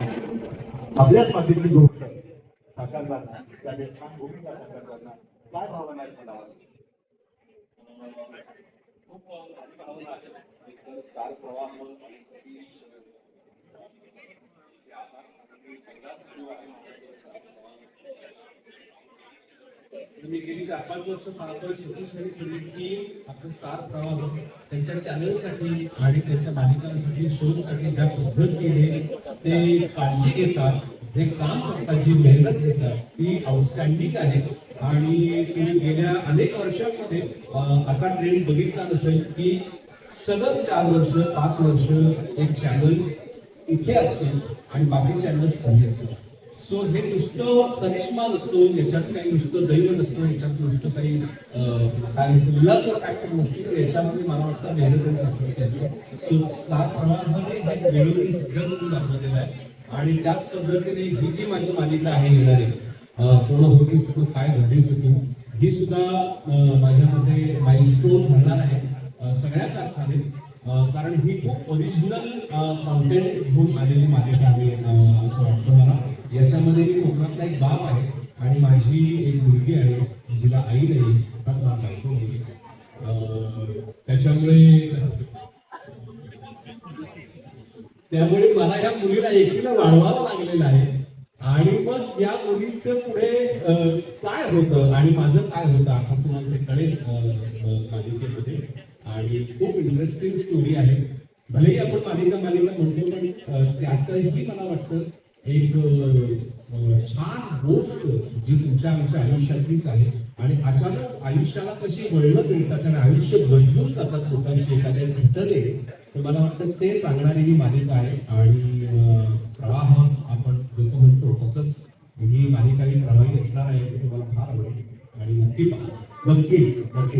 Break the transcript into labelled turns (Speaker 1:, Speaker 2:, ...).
Speaker 1: आपल्याच मातीतली गोष्ट साकारताना त्याने छान भूमिका साकारताना काय भावना आहेत मला
Speaker 2: स्टार प्रवाह
Speaker 3: मी गेली चार पाच वर्ष पाहतोय सतीश आणि सुनीलची आपलं स्टार प्रवाह त्यांच्या चॅनलसाठी आणि त्यांच्या मालिकांसाठी शोसाठी ज्या पद्धतीने ते काळजी घेतात. जे काम करतात जी मेहनत घेतात ती आउटस्टँडिंग आहे. आणि तुम्ही गेल्या अनेक वर्षांमध्ये असा ट्रेंड बघितला नसेल की सलग चार वर्ष पाच वर्ष एक चॅनल इथे असते आणि बाकी चॅनल्स खाली असतात सो हे नुसतं करिश्मा नसतो याच्यात काही नुसतं दैव नसतं याच्यात नुसतं काही काय लक फॅक्टर नसते. तर याच्यामध्ये मला वाटतं मेहनतच असतो. सातत्य सो सात प्रवाहाने हे वेळोवेळी सगळं दाखवलेलं आहे. आणि त्याच पद्धतीने ही जी माझी मालिका आहे येणारी पूर्ण होती सुद्धा काय घडली सुद्धा ही सुद्धा माझ्यामध्ये माइलस्टोन ठरणार आहे सगळ्याच अर्थाने. कारण ही खूप ओरिजिनल कॉन्टेंट घेऊन आलेली मालिका आहे असं वाटतं मला. याच्यामध्ये कोकणातला एक बाप आहे आणि माझी एक मुलगी आहे जिला आई नाही पण मला बायको त्याच्यामुळे त्यामुळे मला या मुलीला एकीला वाढवावं लागलेलं आहे. आणि मग या मुलीचं पुढे काय होतं आणि माझं काय होतं आता तुम्हाला ते कळेल मालिकेमध्ये आणि खूप इंटरेस्टिंग स्टोरी आहे. भलेही आपण मालिका मालिका म्हणतो पण त्यातही मला वाटतं एक छान गोष्ट जी तुमच्या आमच्या आयुष्यातलीच आहे. आणि अचानक आयुष्याला कशी वळलं मिळतात आणि आयुष्य बदलून जातात लोकांचे एखाद्या घटने तर मला वाटतं ते सांगणारी ही मालिका आहे. आणि प्रवाह आपण जसं म्हणतो तसंच ही मालिका ही प्रवाही असणार आहे तुम्हाला फार आवडेल. आणि नक्की पहा. नक्की नक्की.